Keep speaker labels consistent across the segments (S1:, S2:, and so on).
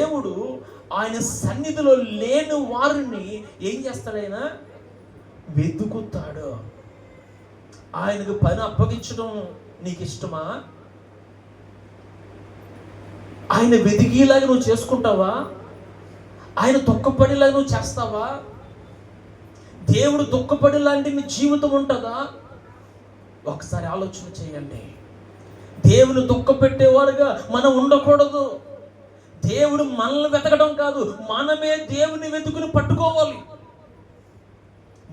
S1: దేవుడు ఆయన సన్నిధిలో లేని వారిని ఏం చేస్తాడైనా వెతుకుతాడు. ఆయనకు పని అప్పగించడం నీకు ఇష్టమా? ఆయన వెతికిలాగా నువ్వు చేసుకుంటావా? ఆయన దుఃఖపడేలాగా నువ్వు చేస్తావా? దేవుడు దుఃఖపడేలాంటి నీ జీవితం ఉంటుందా? ఒకసారి ఆలోచన చేయండి. దేవుని దుఃఖపెట్టేవారుగా మనం ఉండకూడదు. దేవుడు మనల్ని వెతకడం కాదు మనమే దేవుని వెతుకుని పట్టుకోవాలి.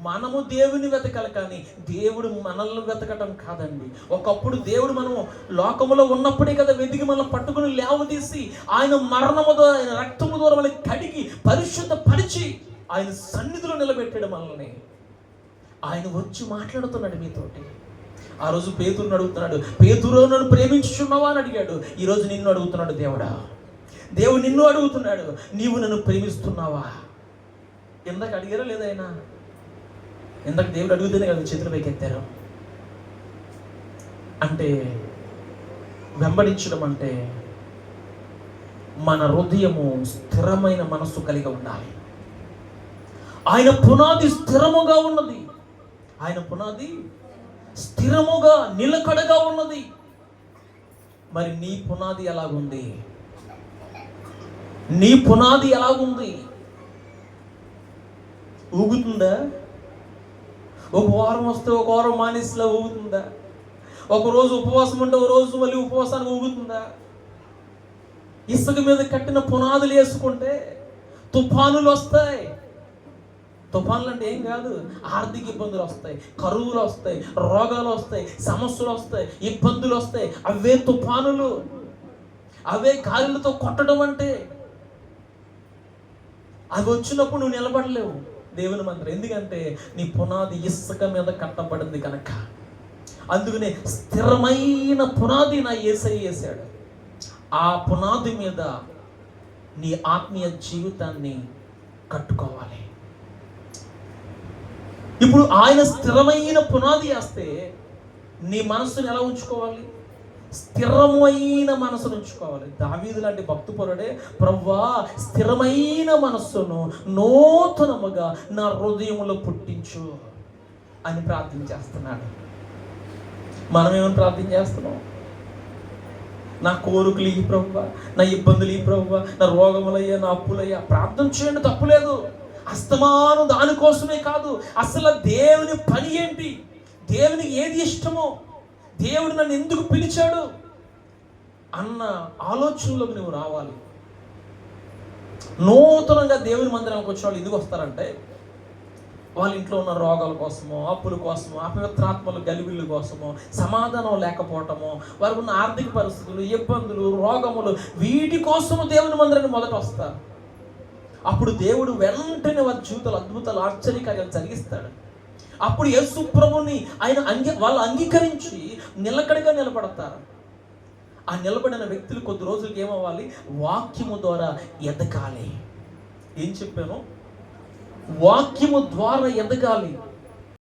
S1: మనము దేవుని వెతకాలి కానీ దేవుడు మనల్ని వెతకటం కాదండి. ఒకప్పుడు దేవుడు మనం లోకములో ఉన్నప్పుడే కదా వెతికి మనం పట్టుకుని లేవదీసి ఆయన మరణము ద్వారా ఆయన రక్తము ద్వారా మనల్ని కడిగి పరిశుద్ధ పరిచి ఆయన సన్నిధిలో నిలబెట్టాడు మనల్ని. ఆయన వచ్చి మాట్లాడుతున్నాడు మీతోటి. ఆ రోజు పేతురుని అడుగుతున్నాడు పేతురు నన్ను ప్రేమించుచున్నావా? అని అడిగాడు. ఈరోజు నిన్ను అడుగుతున్నాడు దేవుడా. దేవుడు నిన్ను అడుగుతున్నాడు నీవు నన్ను ప్రేమిస్తున్నావా? ఇందాక అడిగారా లేదా ఆయన? ఇందాక దేవుడు అడుగుతూనే కదా చేతులు పైకెత్తారు అంటే వెంబడించడం అంటే మన హృదయము స్థిరమైన మనస్సు కలిగి ఉండాలి. ఆయన పునాది స్థిరముగా ఉన్నది. ఆయన పునాది స్థిరముగా నిలకడగా ఉన్నది. మరి నీ పునాది ఎలాగుంది? నీ పునాది ఎలాగుంది? ఊగుతుందా? ఒక వారం వస్తే ఒక వారం మానేసిలా ఊగుతుందా? ఒక రోజు ఉపవాసం ఉంటే ఒక రోజు మళ్ళీ ఉపవాసానికి ఊగుతుందా? ఇసుక మీద కట్టిన పునాదులు వేసుకుంటే తుఫానులు వస్తాయి. తుఫానులు అంటే ఏం కాదు ఆర్థిక ఇబ్బందులు వస్తాయి కరువులు వస్తాయి రోగాలు వస్తాయి సమస్యలు వస్తాయి ఇబ్బందులు వస్తాయి. అవే తుఫానులు. అవే గాలులతో కొట్టడం అంటే అవి వచ్చినప్పుడు నువ్వు నిలబడలేవు. దేవుని మంత్రం ఎందుకంటే నీ పునాది ఇసుక మీద కట్టబడింది కనుక. అందుకనే స్థిరమైన పునాది నా ఏసై వేసాడు ఆ పునాది మీద నీ ఆత్మీయ జీవితాన్ని కట్టుకోవాలి. ఇప్పుడు ఆయన స్థిరమైన పునాది వేస్తే నీ మనసుని ఎలా ఉంచుకోవాలి? స్థిరమైన మనసును ఉంచుకోవాలి. దావీదు లాంటి భక్తుపరుడే ప్రవ్వా స్థిరమైన మనస్సును నూతనముగా నా హృదయంలో పుట్టించు అని ప్రార్థన చేస్తున్నాడు. మనం ఏమని ప్రార్థన చేస్తున్నాం? నా కోరికలు ఈ ప్రవ్వ నా ఇబ్బందులు ఈ ప్రవ్వ నా రోగములయ్యా నా అప్పులయ్యా ప్రార్థన చేయండి తప్పులేదు. అస్తమానం దానికోసమే కాదు అసలు దేవుని పని ఏంటి? దేవునికి ఏది ఇష్టమో? దేవుడు నన్ను ఎందుకు పిలిచాడు? అన్న ఆలోచనలోకి నువ్వు రావాలి. నూతనంగా దేవుని మందిరానికి వచ్చిన వాళ్ళు ఎందుకు వస్తారంటే వాళ్ళ ఇంట్లో ఉన్న రోగాల కోసమో అప్పుల కోసమో అపవిత్రాత్మల గలిబిళ్ళ కోసమో సమాధానం లేకపోవటమో వారికి ఉన్న ఆర్థిక పరిస్థితులు ఇబ్బందులు రోగములు వీటి కోసము దేవుని మందిరాన్ని మొదట వస్తారు. అప్పుడు దేవుడు వెంటనే వారి జీవితాలు అద్భుతాలు ఆశ్చర్యకార్యాలు జరిగిస్తాడు. అప్పుడు యేసు ప్రభుని ఆయన అంగీ వాళ్ళు అంగీకరించి నిలకడగా నిలబడతారు. ఆ నిలబడిన వ్యక్తులు కొద్ది రోజులకి ఏమవ్వాలి? వాక్యము ద్వారా ఎదగాలి. ఏం చెప్పాను? వాక్యము ద్వారా ఎదగాలి.